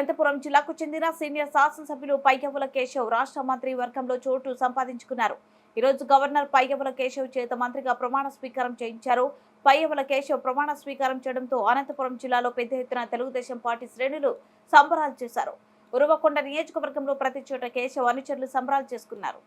అనంతపురం జిల్లాకు చెందిన సీనియర్ శాసనసభ్యులు పైగవుల కేశవ్ రాష్ట్ర మంత్రి వర్గంలో చోటు సంపాదించుకున్నారు. ఈ రోజు గవర్నర్ పైగవుల కేశవ్ చేత మంత్రిగా ప్రమాణ స్వీకారం చేయించారు. పైయవుల కేశవ్ ప్రమాణ స్వీకారం చేయడంతో అనంతపురం జిల్లాలో పెద్ద ఎత్తున తెలుగుదేశం పార్టీ శ్రేణులు సంబరాలు చేశారు. ఉరవకొండ నియోజకవర్గంలో ప్రతి చోట కేశవ్ అనుచరులు సంబరాలు చేసుకున్నారు.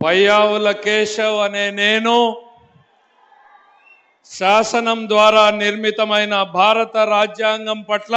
పయ్యావుల కేశవ్ అనే నేను శాసనం ద్వారా నిర్మితమైన భారత రాజ్యాంగం పట్ల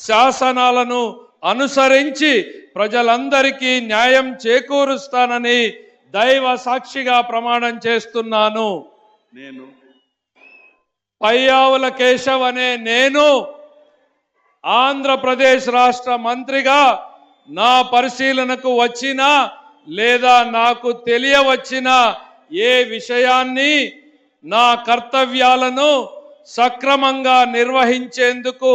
శాసనాలను అనుసరించి ప్రజలందరికీ న్యాయం చేకూరుస్తానని దైవ సాక్షిగా ప్రమాణం చేస్తున్నాను. నేను పయ్యావుల కేశవ్ అనే నేను ఆంధ్రప్రదేశ్ రాష్ట్ర మంత్రిగా నా పరిశీలనకు వచ్చిన లేదా నాకు తెలియవచ్చిన ఏ విషయాన్ని నా కర్తవ్యాలను సక్రమంగా నిర్వహించేందుకు